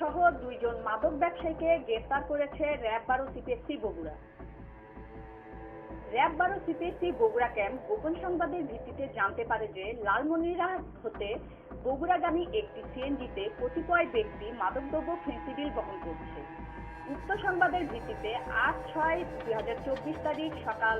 সহ দুইজন মাদক ব্যবসায়ীকে গ্রেফতার করেছে র্যাব বারো সিপিএসসি বগুড়া। র্যাব বারো সিপিএসসি বগুড়া ক্যাম্প গোপন সংবাদের ভিত্তিতে জানতে পারে যে লালমনিরহাট হতে বগুড়াগামী একটি সিএনজিতে কতিপয় ব্যক্তি মাদকদ্রব্য ফেন্সিডিল বহন করছে। উক্ত সংবাদের ভিত্তিতে আট ছয় দুই তারিখ সকাল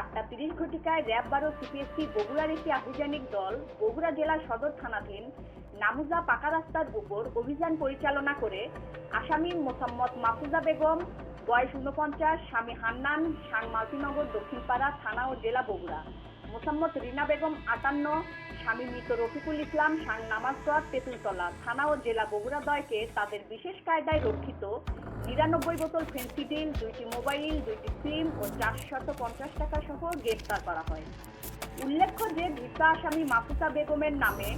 আটটা তিরিশ ঘটিকায় র্যাব বারো, সিপিএসসি বগুড়ার একটি আভিযানিক দল, বগুড়া জেলা সদর থানাধীন নামুজা পাকা রাস্তার উপর অভিযান পরিচালনা করে আসামি মোসাম্মদ মাহফুজা বেগম, বয়স উনপঞ্চাশ স্বামী হান্নান সাং মালতিনগর দক্ষিণপাড়া থানা ও জেলা বগুড়া। মোসাম্মদ রিনা বেগম, আটান্ন, স্বামী মৃত রফিকুল ইসলাম নামাজগড় তেঁতুলতলা থানা ও জেলা বগুড়া দয়কে তাদের বিশেষ কায়দায় রক্ষিত নিরানব্বই বোতল ফেন্সিডিল, দুইটি মোবাইল, দুইটি সিম ও চারশত পঞ্চাশ টাকা সহ গ্রেফতার করা হয়। উল্লেখ্য যে ভিসা আসামি মাফুসা বেগমের নামে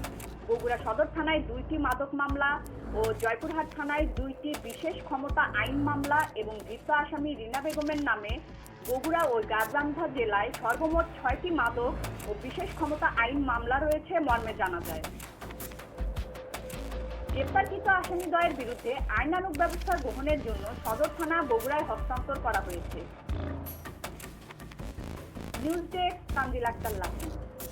বগুড়া সদর থানায় দুইটি মাদক মামলা ও জয়পুরহাট থানায় দুইটি বিশেষ ক্ষমতা আইন মামলা এবং ধৃত আসামি রিনা বেগমের নামে বগুড়া ও গাইবান্ধা জেলায় সর্বমোট ছয়টি মাদক ও বিশেষ ক্ষমতা আইন মামলা রয়েছে মর্মে জানা যায়। গ্রেপ্তারকৃত আসামিদ্বয়ের বিরুদ্ধে আইনানুগ ব্যবস্থা গ্রহণের জন্য সদর থানা বগুড়ায় হস্তান্তর করা হয়েছে। News desk Kandil Akter